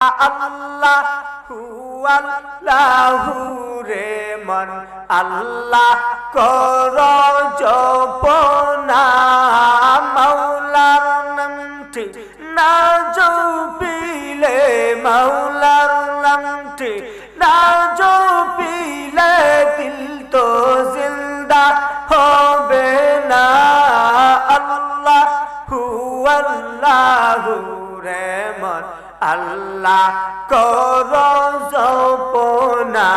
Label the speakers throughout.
Speaker 1: আল্লাহ আল্লাহু রে মন। আল্লাহ কর জপনা মাওলার নামটি। না জপিলে মাওলার নামটি। না জপিলে দিল তো জিন্দা হবে না। আল্লাহ আল্লাহু রে মন। আল্লাহ কর জপনা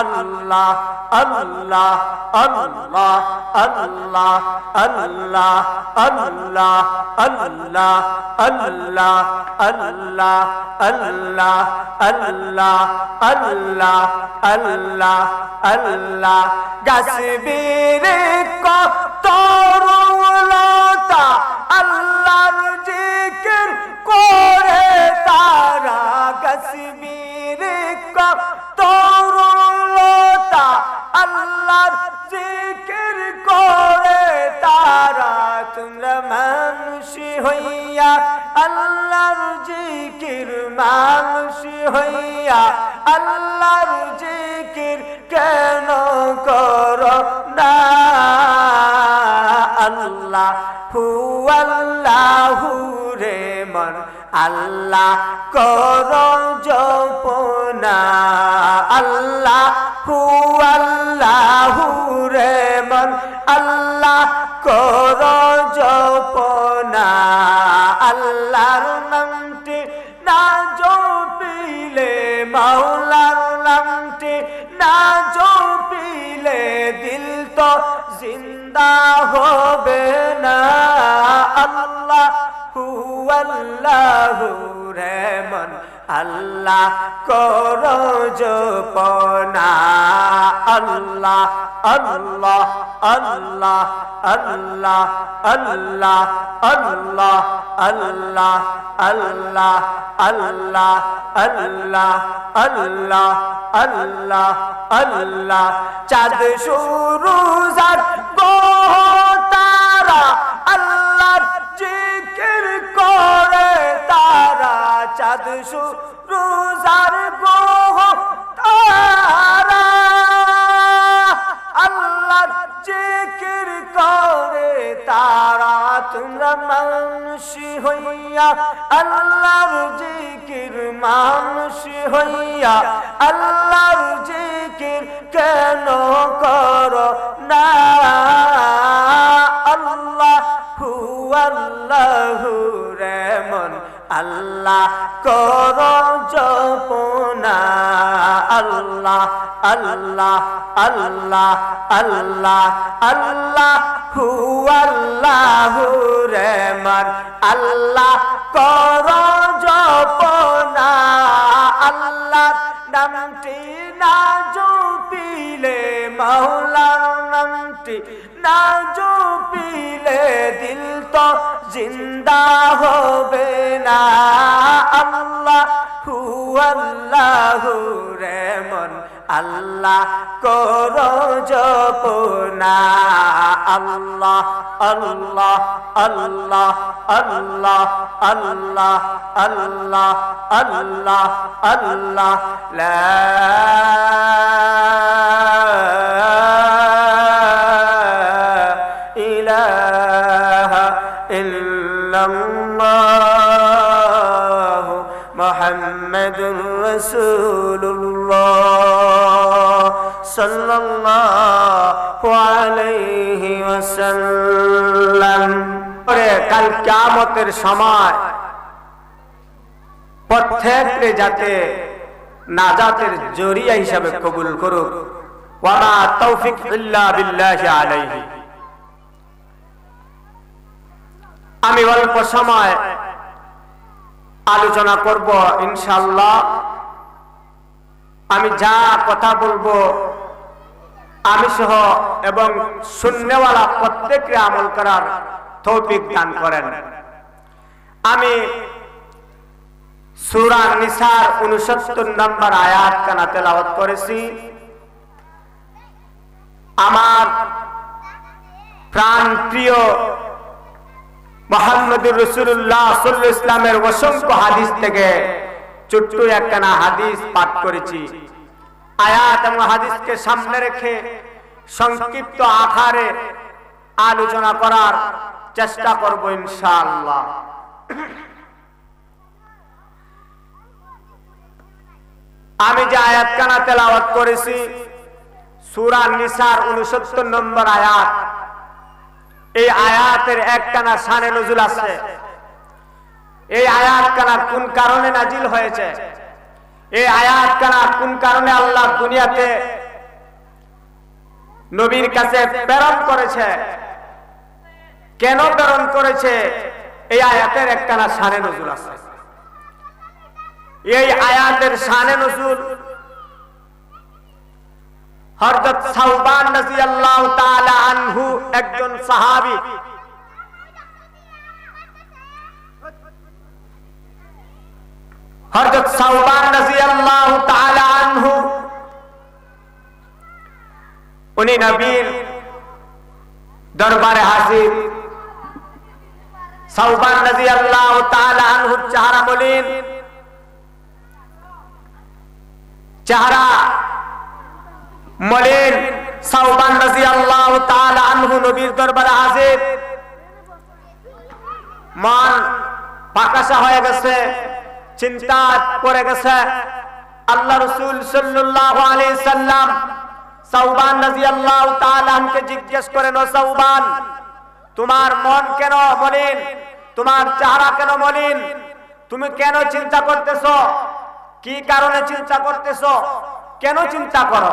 Speaker 1: আল্লাহ আল্লাহ আল্লাহ আল্লাহ আল্লাহ আল্লাহ আল্লাহ আল্লাহ আল্লাহ আল্লাহ আল্লাহ আল্লাহ আল্লাহ আল্লাহ গাছবীর কত হইয়া আল্লাহর জিকির কেন কর আল্লাহ হু আল্লাহু রে মন আল্লাহ কর জপনা। जो पी ले दिल तो जिंदा हो बेना अल्लाह हु अल्लाह রে মন আল্লাহ কর জপনা আল্লাহ আল্লাহ আল্লাহ আল্লাহ আল্লাহ আল্লাহ আল্লাহ আল্লাহ আল্লাহ আল্লাহ আল্লাহ আল্লাহ আল্লাহ চাঁদ শুরু জাত তারা আল্লাহর জিকির করে তারা চাঁদ শুরু জার গোহ, তারা আল্লাহর জিকির করে, তারা তোমরা মানুষ হইয়া আল্লাহর জিকির মানুষ হইয়া আল্লাহর জিকির কেন কর না? আল্লাহ হু আল্লাহু রেমন আল্লাহ কর জপনা। আল্লাহ আল্লাহ আল্লাহ আল্লাহ আল্লাহ হু আল্লাহ রেমন আল্লাহ কর জপনা। আল্লাহ নামটি না জপিলে মাওলার নামটি না জপিলে দিল তো জিন্দা হবে না। আল্লাহ হু আল্লাহু রেমন আল্লাহ কর জপনা, আল্লাহ আল্লাহ আল্লাহ আল্লাহ আল্লাহ আল্লাহ আল্লাহ আল্লাহ, লা ইলাহা ইল্লাল্লাহ। মুহাম্মাদুর রাসূলুল্লাহ সাল্লাল্লাহু আলাইহি ওয়াসাল্লাম পরে কাল কিয়ামতের সময় প্রত্যেককে যাতে নাজাতের জরিয়া হিসাবে কবুল করুক। ওয়ামা তৌফিক ইল্লা বিল্লাহি আলাইহি। আমি অল্প সময় আলোচনা করব ইনশাল্লাহ আমি যা কথা বলব আমি সহ এবং শূন্যওয়ালা প্রত্যেককে আমল করার তৌফিক দান করেন। আমি সুরা নিসার উনসত্তর নম্বর আয়াত কানা তেলাওয়াত করেছি। আমার প্রাণ প্রিয় মোহাম্মদুর রসুল্লাহ ইসলামের অসংখ্য হাদিস থেকে একখানা হাদিস পাঠ করেছি। আয়াত এবং হাদিসকে সামনে রেখে সংক্ষিপ্ত আকারে আলোচনা করার চেষ্টা করব ইনশাআল্লাহ। আমি যে আয়াতখানা তেলাওয়াত করেছি, সূরা নিসার 69 নম্বর আয়াত। এই আয়াতের একখানা শানে নজুল আছে এই আয়াত কানা কোন কারণে নাজিল হয়েছে? এই আয়াত কানা কোন কারণে আল্লাহ দুনিয়াতে নবীর কাছে প্রেরণ করেছে? কেন প্রেরণ করেছে? এই আয়াতের একখানা শানে নজুল আছে এই আয়াতের শানে নজুল হযরত সাউবান রাদিয়াল্লাহু তাআলা আনহু একজন সাহাবী। হযরত সাউবান রাদিয়াল্লাহু তাআলা আনহু, উনি নবীর দরবারে হাজির। সাউবান রাদিয়াল্লাহু তাআলা আনহু চেহারা বলেন চেহারা মলিন সাউবান রাদিয়াল্লাহু তাআলা আনহু নবীর দরবারে হাজির। মন পাকাশা হয়ে গেছে, চিন্তা পড়ে গেছে। আল্লাহ রসুল সাল্লাল্লাহু আলাইহি সাল্লাম সাউবান রাদিয়াল্লাহু তাআলা আনকে জিজ্ঞেস করেন, ও সাউবান তোমার মন কেন মলিন? তোমার চেহারা কেন মলিন? তুমি কেন চিন্তা করতেছো? কি কারণে চিন্তা করতেছো? কেন চিন্তা করো?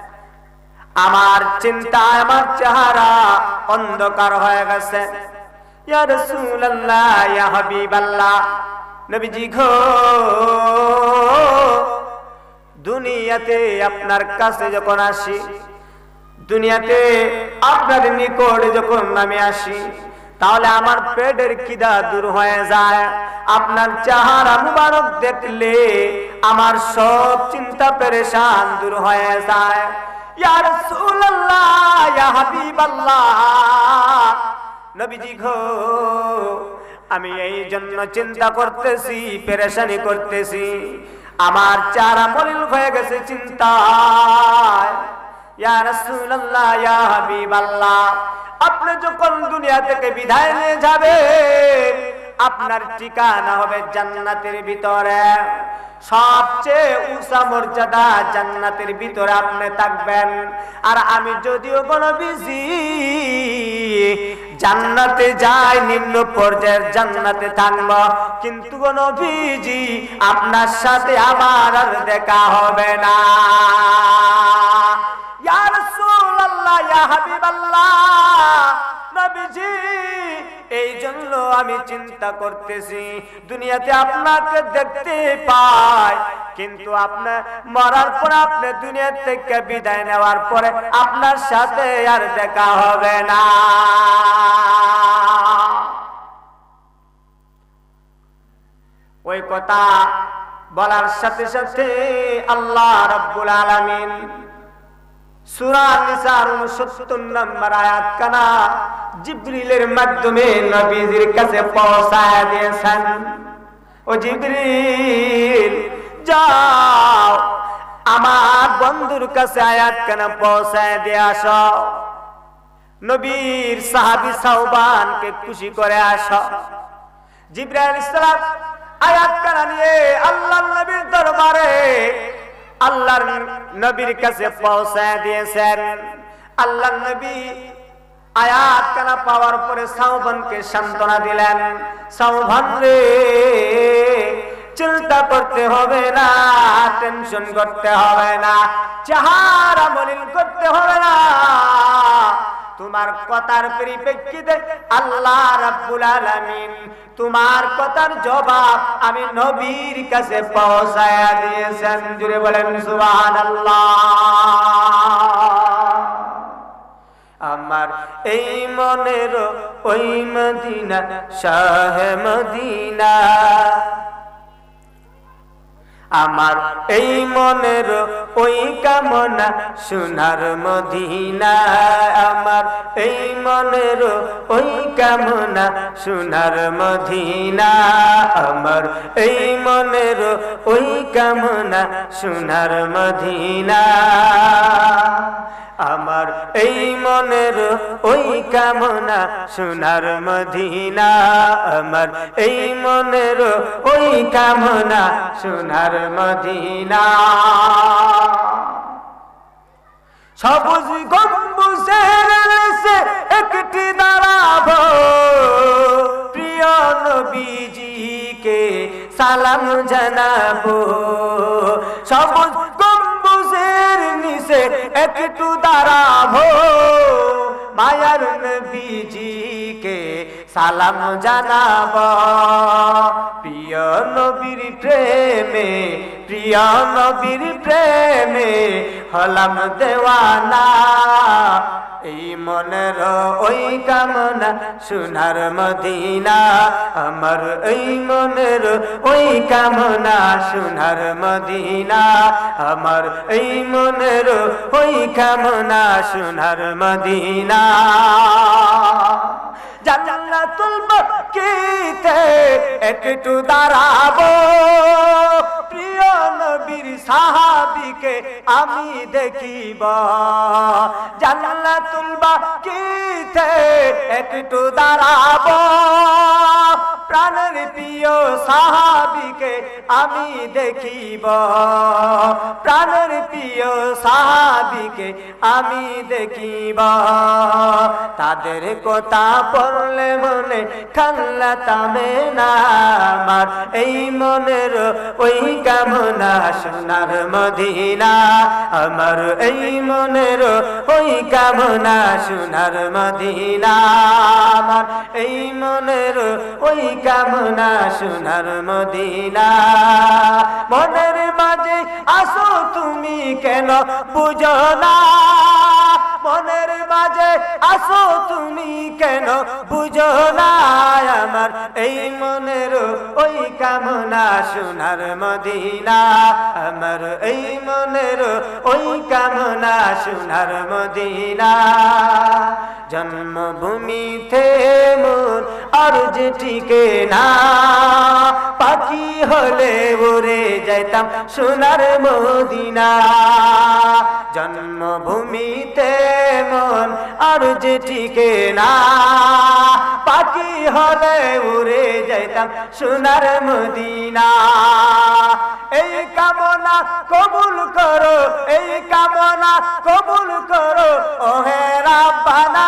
Speaker 1: আমার চিন্তায়, আমার চেহারা অন্ধকার হয়ে গেছে। গো, দুনিয়াতে আপনার কাছে যখন আসি, দুনিয়াতে আপনার নিকট যখন নামে আসি, তাহলে আমার পেটের কিদা দূর হয়ে যায়। আপনার চেহারা মুবারক দেখলে আমার সব চিন্তা পেরেশান দূর হয়ে যায়। ইয়া নবীজি আমি এই জন্য চিন্তা করতেছি, পেরেশানি করতেছি। আমার চারা মলিন হয়ে গেছে হাবিবাল্লাহ, আপনি যখন দুনিয়া থেকে বিদায় নিয়ে যাবেন, আপনার ঠিকানা হবে জান্নাতের ভিতরে। সবচেয়ে উঁচা মর্যাদা জান্নাতের ভিতরে আপনি থাকবেন। আর আমি যদিও কোনো বিজি জান্নাতে যাই, নিম্ন পর্যায়ের জান্নাতে থাকব। কিন্তু কোন আপনার সাথে আমার আর দেখা হবে না। ইয়া রাসূলুল্লাহ, ইয়া হাবিবাল্লাহ নবীজি এই জন্য আমি চিন্তা করতেছি, দুনিয়াতে আপনাকে দেখতে পাই, কিন্তু আপনার মরার পর আপনি দুনিয়া থেকে বিদায় নেওয়ার পরে আপনার সাথে আর দেখা হবে না। ওই কথা বলার সাথে সাথে আল্লাহ রব্বুল আলামিন সূরা নিসার 69 আমার বন্ধুর কাছে আয়াত কানা পৌঁছায় দিয়ে আসো। নবীর সাহাবী সাহবানকে খুশি করে আসো। জিব্রাইল ইসলাম আয়াত কানা নিয়ে আল্লাহর নবীর দরবারে আল্লাহর নবীর কাছে পৌঁছায় দিয়েছেন। আল্লাহর নবী আয়াত কানা পাওয়ার পরে সাউবানকে সান্ত্বনা দিলেন। সাউবান রে, চিন্তা করতে হবে না, টেনশন করতে হবে না, চাহারা মলিন করতে হবে না তোমার কথার পরিপ্রেক্ষিতে আল্লাহ রাব্বুল আলামিন তোমার কথার জবাব আমি নবীর কাছে পৌঁছায়া দিয়েছেন। জুড়ে বলেন, সুবহানাল্লাহ। আমার এই মনের ওই মদিনা, শাহ মদিনা। আমার এই মনের ওই কামনা সোনার মদিনা আমার এই মনের ওই কামনা সোনার মদিনা আমার এই মনের ওই কামনা সোনার মদিনা আমার এই মনের ওই কামনা সোনার মদিনা, আমার এই মনের ওই কামনা সোনার মদিনা। সবুজ গম্বুজের নিচে একটি দাঁড়াবো। প্রিয় নবীজিকে সালাম জানাব। একটু দাঁড়াবো। মায়ার নবীজিকে সালাম জানাব। প্রিয় নবীর প্রেমে প্রিয় নবীর প্রেমে হলাম দেওয়ানা। এই মনের ওই কামনা সোনার মদিনা। আমার এই মনের ওই কামনা সোনার মদিনা। আমার এই মনের ওই কামনা সোনার মদিনা। জান্নাতুল বাকিতে একটু দাঁড়াবো। প্রিয় নবীর সাহাবিকে আমি দেখিব। জান্নাতুল বাকিতে একটু দাঁড়াবো। প্রাণের প্রিয় সাহাবিকে আমি দেখিব। প্রাণের প্রিয় সাহাবিকে আমি দেখিব। তাদের কথা পড়লে মনে খাল্লা তামে না এই মনের ওই কামনা সোনার মদিনা। আমার এই মনের ওই কামনা সোনার মদিনা। আমার এই মনের ওই কামনা সোনার মদিনা। মনের মাঝে আসো তুমি কেন বুঝো না? মনের মাঝে আসো তুমি কেন বুঝো আমার এই মনের ওই কামনা সোনার মদিনা। আমার এই মনের ওই কামনা সোনার মদিনা। জন্মভূমিতে মন আর যে টিকে না, পাখি হলে উড়ে যাইতাম সোনার মদিনা। জন্মভূমিতে মন আর যে টিকে না, পাখি হলে উড়ে যাইতাম সোনার মদিনা। এই কামনা কবুল করো, এই কামনা কবুল করো, ওহে রাব্বানা।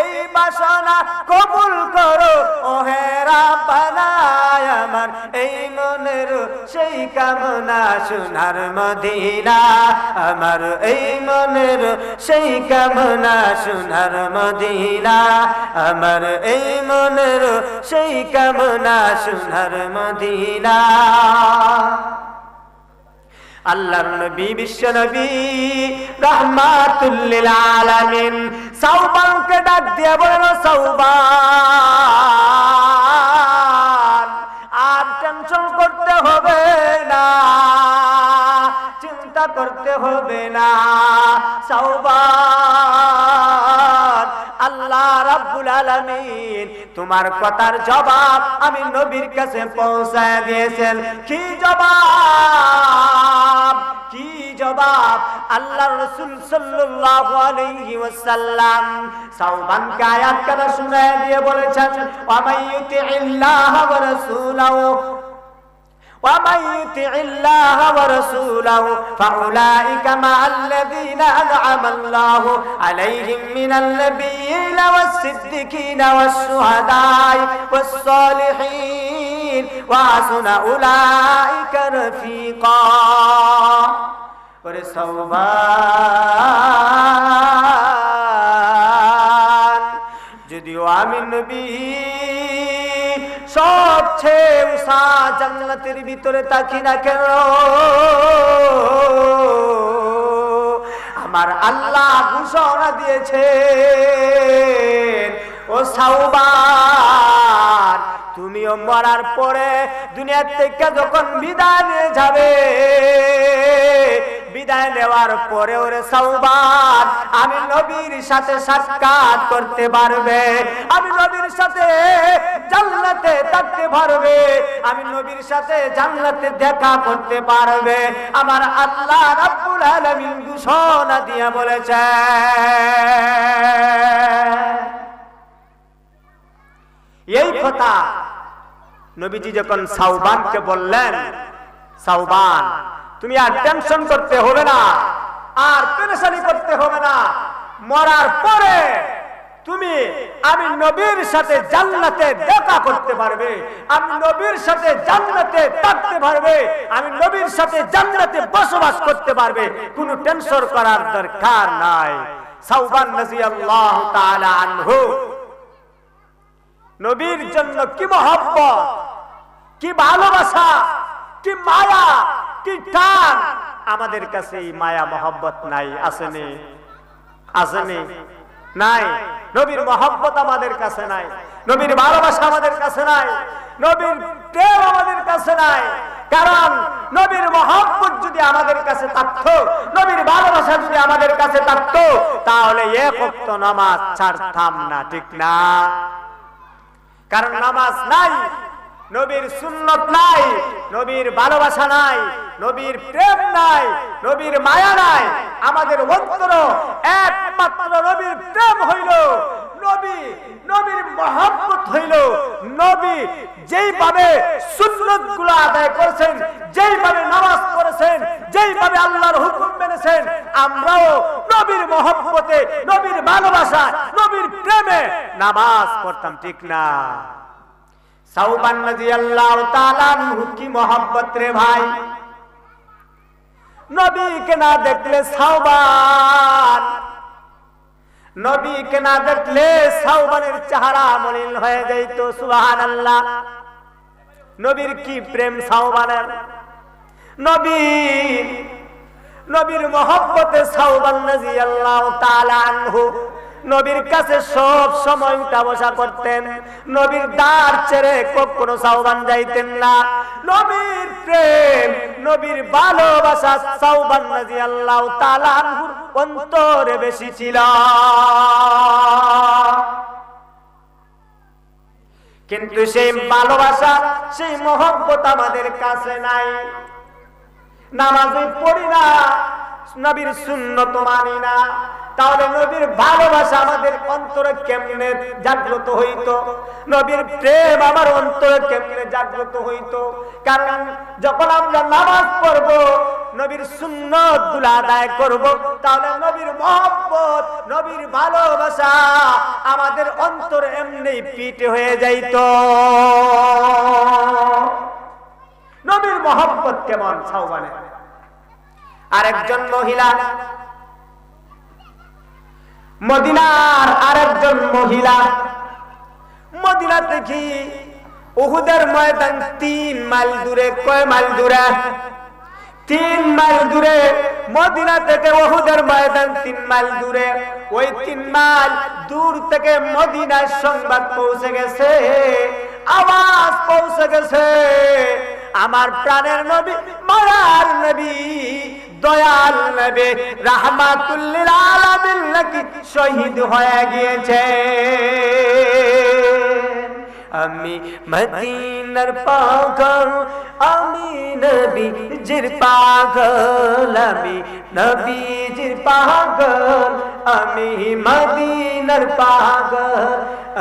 Speaker 1: এই বাসনা কবুল করো। ওহে রাব্বানা আমার এই মনের সেই কামনা সোনার মদিনা। আমার এই মনের সেই কামনা সোনার মদিনা। আমার এই মনের সেই কামনা সোনার মদিনা। আল্লাহর নবী, বিশ্ব নবী, রহমাতুল্লিল আলামিন। সাউবানকে ডাক দিয়ে বলেন সাউবান আর টেনশন করতে হবে না। চিন্তা করতে হবে না। সাউবান আল্লাহ রাব্বুল আলামিন তোমার কথার জবাব আমি নবীর কাছে পৌঁছায় দিয়েছেন। কি জবাব? কি জবাব? আল্লাহ রসুল সাল্লাল্লাহু আলাইহি ওয়াসাল্লাম সাউবানকে আয়াত কথা শুনায় দিয়ে বলেছেন, ওয়া মাইয়ুতিল্লাহ ওয়া ومن يطع الله ورسوله فأولئك مع الذين أنعم الله عليهم من النبيين والصديقين والشهداء والصالحين وحسن أولئك رفيقا ورسوبان নবী সবচেয়ে উষা জান্নাতের ভিতরে তাকি না কেন? আমার আল্লাহ ঘোষণা দিয়েছে ও সাউবান তুমিও মরার পরে দুনিয়ার থেকে যখন বিদায় নিয়ে যাবে, বিদায় নেওয়ার পরে ওরে সাউবান আমি নবীর সাথে সাক্ষাৎ করতে পারবে, আমি নবীর সাথে জান্নাতে থাকতে পারবে, আমি নবীর সাথে জান্নাতে দেখা করতে পারবে। আমার আল্লাহ রাব্বুল আলামিন ঘোষণা দিয়ে বলেছে, এই কথা নবীজি যখন সাউবানকে বললেন সাউবান তুমি আর টেনশন করতে হবে না, আর পেরেশানি করতে হবে না। মরার পরে তুমি আমি নবীর সাথে জান্নাতে দেখা করতে পারবে, আমি নবীর সাথে জান্নাতে থাকতে পারবে, আমি নবীর সাথে জান্নাতে বসবাস করতে পারবে, কোনো টেনশন করার দরকার নাই। সাউবান রাদিয়াল্লাহু তাআলা আনহু, নবীর জন্য কি মহব্বত? কি ভালোবাসা, কি মায়া, কি টান। আমাদের কাছে এই মায়া মহব্বত নাই, আসেনি। আসেনি। নাই। নবীর মহব্বত আমাদের কাছে নাই। নবীর ভালোবাসা আমাদের কাছে নাই। নবীর প্রেম আমাদের কাছে নাই। কারণ নবীর মহব্বত যদি আমাদের কাছে থাকতো, নবীর ভালোবাসা যদি আমাদের কাছে থাকতো, তাহলে এক অক্ত নামাজ ছাড়তাম না, ঠিক না? কারণ নামাজ নাই। নবীর সুন্নত নাই, নবীর ভালোবাসা নাই, নবীর প্রেম নাই, নবীর মায়া নাই। আমাদের অন্তর একমাত্র নবীর প্রেম হইল, নবী, নবীর মহব্বত হইল, নবী যেইভাবে সুন্নতগুলো আদায় করেছেন, যেইভাবে নামাজ করেছেন যেইভাবে আল্লাহর হুকুম মেনেছেন, আমরাও নবীর মহব্বতে, নবীর ভালোবাসা নবীর প্রেমে নামাজ পড়তাম, ঠিক না? সাউবান রাদিয়াল্লাহু তাআলা কি মহব্বত রে ভাই? নবীকে না দেখলে সাউবান, নবীকে না দেখলে সাউবানের চেহারা মলিন হয়ে যাইতো, সুবহানাল্লাহ। নবীর কি প্রেম সাউবানের? নবীর নবীর মহব্বতে সাউবান রাদিয়াল্লাহু তাআলা আনহু নবীর কাছে সব সময় উঠা বসা করতেন। নবীর দ্বার ছেড়ে কখনো সাউবান যাইতেন না। নবীর প্রেম, নবীর ভালোবাসা সাউবান রাদিয়াল্লাহু তাআলা আনহুর অন্তরে বেশি ছিল। কিন্তু সেই ভালোবাসা, সেই মহব্বত আমাদের কাছে নাই। নামাজে পড়ি না নবীর সুন্নত মানি না। তাহলে নবীর ভালোবাসা আমাদের অন্তরে কেমনে জাগ্রত হইতো? নবীর প্রেম আমার অন্তরে কেমনে জাগ্রত হইতো? কারণ যখন আমরা নামাজ পড়ব, নবীর সুন্নতগুলা আদায় করব, তাহলে নবীর মহব্বত, নবীর ভালোবাসা আমাদের অন্তরে এমনি পিটে হয়ে যাইত। নবীর মহব্বত কেমন সাউবানে আরেকজন মহিলা। মদিনার আরেকজন মহিলা। মদিনা থেকে উহুদের ময়দান তিন মাইল দূরে। কয় মাইল দূরে? তিন মাইল দূরে। মদিনা থেকে ওহুদের ময়দান তিন মাইল দূরে। ওই তিন মাইল দূর থেকে মদিনার সংবাদ পৌঁছে গেছে। আওয়াজ পৌঁছে গেছে। আমার প্রাণের নবী, মায়ার নবী দয়াল নবী রাহমাতুল্লিল আলামিন নাকি শহীদ হয়ে গিয়েছে। আমি মদিনার পাগল, আমি নবীজির পাগল, আমি নবীজির পাগল, আমি মদিনার পাগল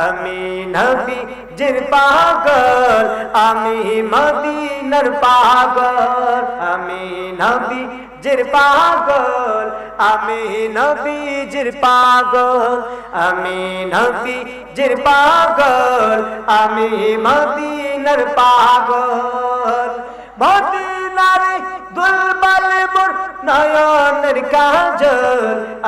Speaker 1: আমি নবীজির পাগল, আমি মদিনার পাগল, আমি নবী জির পাগল, আমি নবীজির পাগল, আমি নবীজির পাগল, আমি মদিনার পাগল। মদিনার দুলবাল মোর নয়নের কাজল।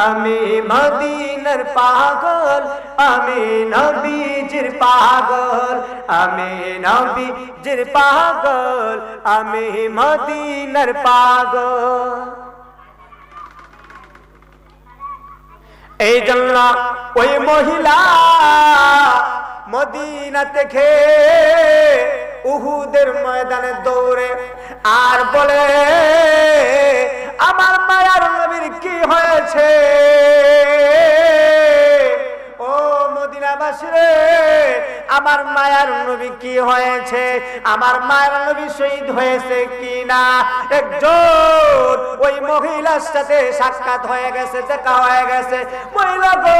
Speaker 1: আমি মদিনার পাগল, আমি নবীজির পাগল, আমি নবীজির পাগল, আমি মদিনার পাগল। এই জন্য ওই মহিলা মদিনা থেকে উহুদের ময়দানে দৌড়ে আর বলে আমার মায়ার নবীর কি হয়েছে? মদিনাবাসী রে, আমার মায়ার নবী কি হয়েছে? আমার মায়ের নবী শহীদ হয়েছে কি না একজন ওই মহিলার সাথে সাক্ষাৎ হয়ে গেছে, দেখা হয়ে গেছে। মহিলা গো,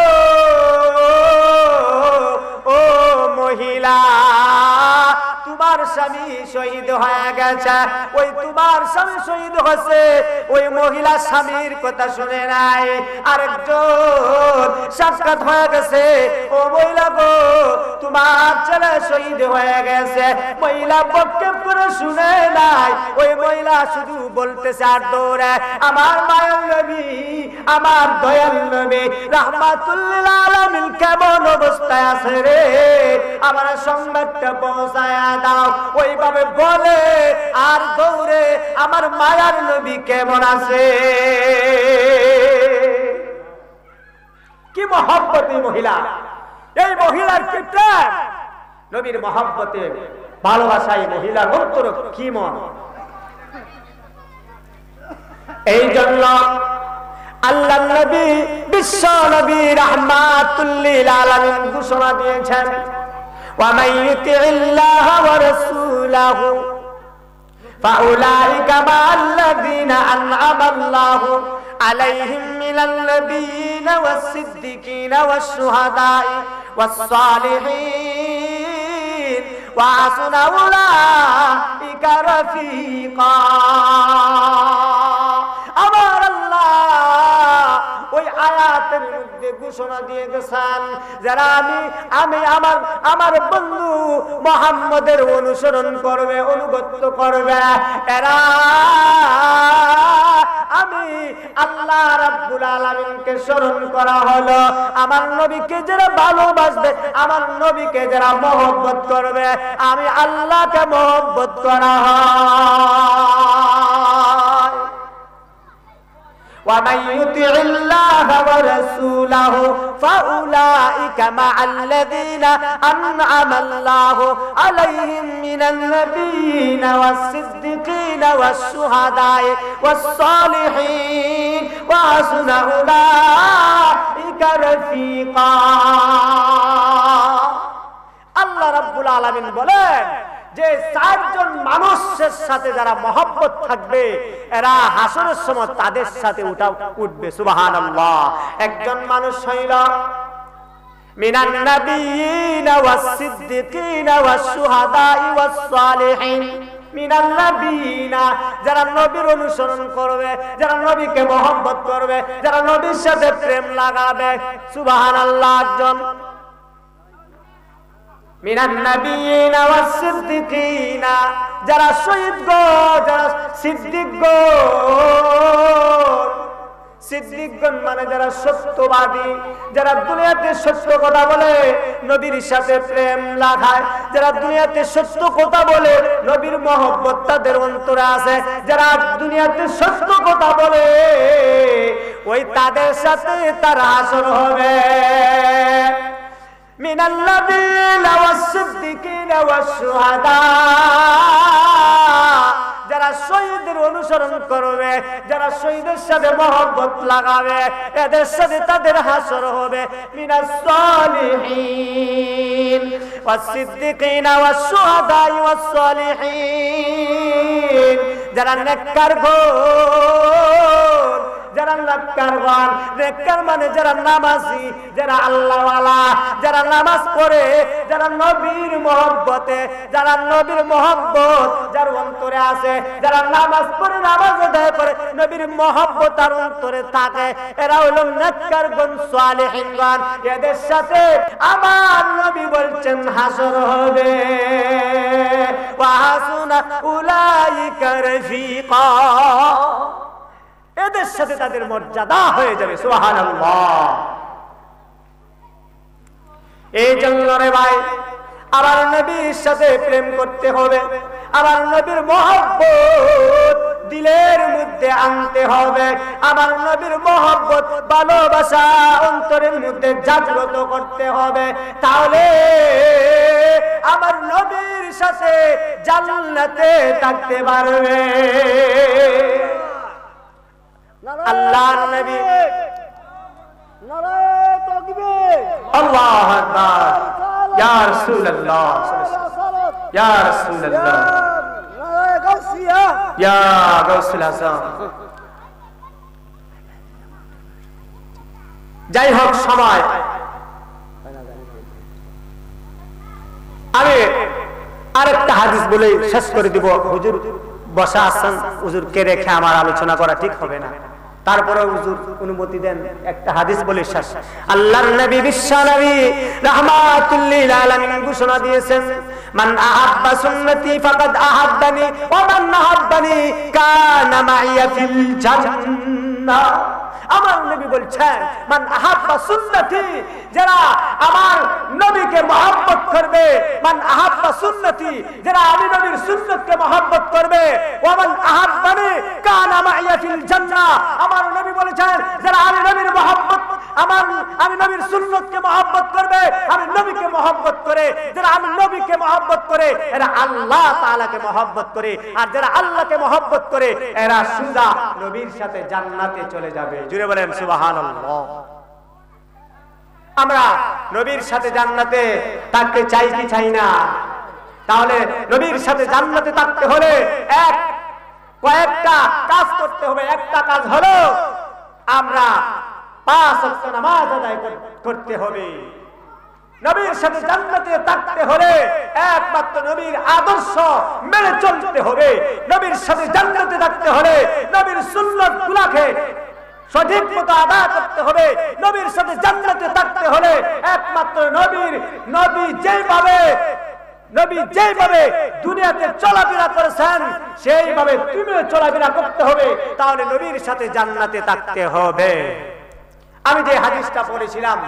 Speaker 1: ও মহিলা, তোমার স্বামী শহীদ হয়ে গেছে। ওই তোমার স্বামী শহীদ হয়েছে, ওই মহিলা স্বামীর কথা শুনে নাই। আরেকজন সাক্ষাৎ হয়ে গেছে, ও তোমার ছেলে শহীদ হয়ে গেছে। মহিলা বক্তব্য করে শুনে নাই। ওই মহিলা শুধু বলতেছে, আর দৌড়ে, আমার মায়ের নবী, আমার দয়াল নবী, রাহমাতুল্লিল আলামিন কেমন অবস্থায় আছে রে? আমার সংবাদটা পৌঁছায় দাও। ওইভাবে বলে, আর দৌড়ে, আমার মায়ার নবী কেমন আছে? কি মহব্বতী মহিলা? এই মহিলার কিতাব নবীর মহাব্বতে, ভালোবাসায় মহিলার অন্তর কি মন? এই জন্য আল্লাহ নবী, বিশ্ব নবী রহমাতুল্লিল ঘোষণা দিয়েছেন, ওয়া মাইয়ুতি ইল্লাহ ওয়া রাসূলাহু। فأولئك مع الذين أنعم الله عليهم من النبيين والصديقين والشهداء والصالحين. وحسن أولئك رفيقا. ঘোষণা দিয়ে গেছেন, যারা আমি আমি আমার আমার বন্ধু মোহাম্মদের অনুসরণ করবে অনুগত্য করবে, এরা আমি আল্লাহ রাব্বুল আলামিনকে স্মরণ করা হলো। আমার নবীকে যারা ভালোবাসবে, আমার নবীকে যারা মহব্বত করবে, আমি আল্লাহকে মহব্বত করা হয়। ومن يطع الله ورسوله فأولئك مع الذين أنعم الله عليهم من النبيين والصديقين والشهداء والصالحين وحسن أولئك رفيقا الله رب العالمين بولين যে চারজন মানুষের সাথে যারা মহব্বত থাকবে, এরা হাসরের সময় তাদের সাথে উঠা উঠবে সুবাহান একজন মানুষ হইল যারা নবীর অনুসরণ করবে, যারা নবীকে মহব্বত করবে, যারা নবীর সাথে প্রেম লাগাবে, সুবহানাল্লাহ একজন। যারা শহীদ গো, যারা সিদ্দিক গো। সিদ্দিকগণ মানে যারা সত্যবাদী, যারা দুনিয়াতে সত্য কথা বলে, নবীর সাথে প্রেম লাগায়। যারা দুনিয়াতে সত্য কথা বলে, নবীর মহব্বত তাদের অন্তরে আছে। যারা দুনিয়াতে সত্য কথা বলে, ওই তাদের সাথে তার আসর হবে। من النبيين والصديقين والشهداء যারা শহীদের অনুসরণ করবে যারা শহীদের সাথে মহব্বত লাগাবে এদের সাথে তাদের হাসর হবে মিনাস সালিহিন والصديقين والشهداء والصالحين যারা নেককার ঘোর যারা নেককারগণ নেককার মানে যারা নামাজি, যারা আল্লাহওয়ালা, যারা নামাজ পড়ে, যারা নবীর মহব্বতে, যারা নবীর মহব্বত যার অন্তরে আছে, যারা নামাজ পড়ে, নামাজ আদায় করে, নবীর মহব্বত তার অন্তরে থাকে। এরা হলো নেককারগণ সালেহিনগণ। এদের সাথে আমার নবী বলছেন, হাসর হবে। ওয়াহাসুনা উলাইকা রফিকা। এদের সাথে তাদের মর্যাদা হয়ে যাবে, সুবহানাল্লাহ। এই জন্য রে ভাই আবার নবীর সাথে প্রেম করতে হবে আবার নবীর মহব্বত দিলের মধ্যে আনতে হবে, আমার নবীর মহব্বত ভালোবাসা অন্তরের মধ্যে জাগ্রত করতে হবে। তাহলে আমার নবীর সাথে জান্নাতে থাকতে পারবে। আল্লাহ নবী। আল্লাহ আকবার। ইয়া রাসূলুল্লাহ। ইয়া রাসূলুল্লাহ। ইয়া গাউসুল আজম। যাই হোক সময়। আমি আরেকটা হাদিস বলে শেষ করে দিব। হুজুর বসা উজুর কে রেখে আমার আলোচনা করা ঠিক হবে না। তারপরে উজুর অনুমতি দেন, একটা হাদিস বলে শেষ। আল্লাহর নবী, বিশ্ব নবী আলামিন ঘোষণা দিয়েছেন, মান আহাব্বা সুন্নতি ফাকাদ আহাব্বানি ওয়া মান আহাব্বানি কানা মাইয়া ফিল জান্নাহ। আমার নবী বলছেন, মান আহাব্বা সুন্নতি যারা আমার নবীকে মহব্বত করবে, মান আহাব্বা সুন্নতি যারা আমি নবীর সুন্নতকে মহব্বত করবে, ওমান আহাব্বানি কানা মাইয়া ফিল জান্নাহ আমার নবী বলেছেন, যারা আমি নবীর মহব্বত, আমার, আমি নবীর সুন্নতকে মহব্বত করবে, আমি নবীকে মহব্বত করে, যারা আমি নবীকে মহব্বত করে, এরা আল্লাহ তাআলাকে মহব্বত করে, আর যারা আল্লাহকে মহব্বত করে, এরা সুজা নবীর সাথে জান্নাতে চলে যাবে। জুড়ে বলেন, সুবহানাল্লাহ। আমরা নবীর সাথে জান্নাতে থাকতে চাই কি চাই না? তাহলে নবীর সাথে জান্নাতে থাকতে হলে এক, কয়েকটা কাজ করতে হবে। একটা কাজ হলো আমরা পাঁচ নামাজ আদায় করতে হবে। নবীর সাথে জান্নাতে থাকতে হলে একমাত্র নবীর আদর্শ মেনে চলতে হবে। নবীর সাথে জান্নাতে থাকতে হলে নবীর সুন্নত গুলাকে সঠিক মতো আদায় করতে হবে নবীর সাথে জান্নাতে থাকতে হলে একমাত্র নবীর নবী যেভাবে নবী যেভাবে দুনিয়াতে চলাফেরা করেছেন সেইভাবে তুমিও চলাফেরা করতে হবে তাহলে নবীর সাথে জান্নাতে থাকতে হবে আমি যে হাদিসটা পড়েছিলাম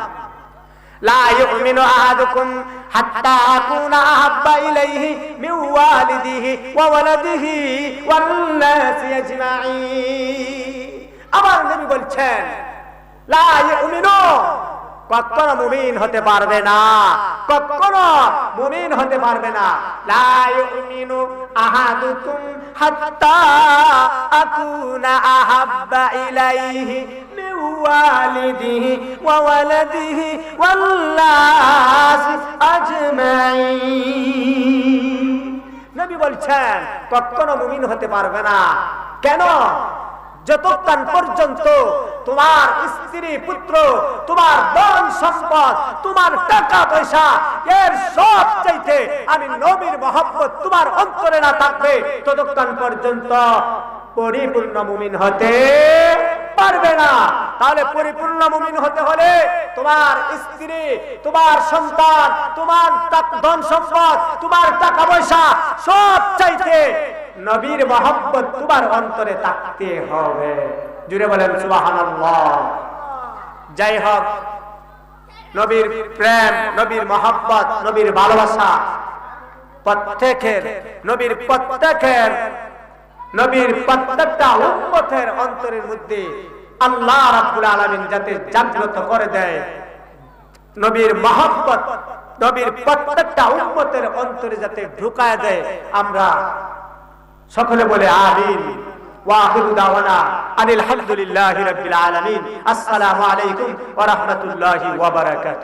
Speaker 1: لا يؤمن أحدكم حتى أكون أحب إليه من والده وولده والناس أجمعين আমার নবী বলছেন কখনো মুমিন হতে পারবে না। কখনো মুমিন হতে পারবে না। লা ইউমিনু আহাদুকুম হাত্তা আকুনা আহাব্বা ইলাইহি ওয়া ওয়ালাদিহি ওয়াল্লাস আজমাইন। নবী বলছেন, কখনো মুমিন হতে পারবে না। কেন? যতক্ষণ পর্যন্ত তোমার স্ত্রী, পুত্র, তোমার ধন সম্পদ, তোমার টাকা পয়সা এর সব চাইতে আমি নবীর মহব্বত তোমার অন্তরে না থাকবে, ততক্ষণ পর্যন্ত পরিপূর্ণ মুমিন হতে পারবে না। তাহলে পরিপূর্ণ মুমিন হতে হলে তোমার স্ত্রী, তোমার সন্তান, তোমার ধন সম্পদ, তোমার টাকা পয়সা সব চাইতে নবীর মহব্বত তোমার অন্তরে থাকতে হবে। জুড়ে বলেন, সুবহানাল্লাহ। যাই হোক, নবীর প্রেম, নবীর মহব্বত, নবীর ভালোবাসা প্রত্যেকের, নবীর প্রত্যেকের, নবীর প্রত্যেকটা অন্তরের মধ্যে আল্লাহ যাতে জাগ্রত করে দেয়। নবীর মহব্বত, নবীর প্রত্যেকটা উম্মতের অন্তরে যাতে ঢুকায় দেয়। আমরা সকলে বলে আমিন ওয়াখিরু দাওয়ানা আনিল হামদুলিল্লাহি রাব্বিল আলামিন আসসালামু আলাইকুম ওয়া রাহমাতুল্লাহি ওয়া বারাকাতুহু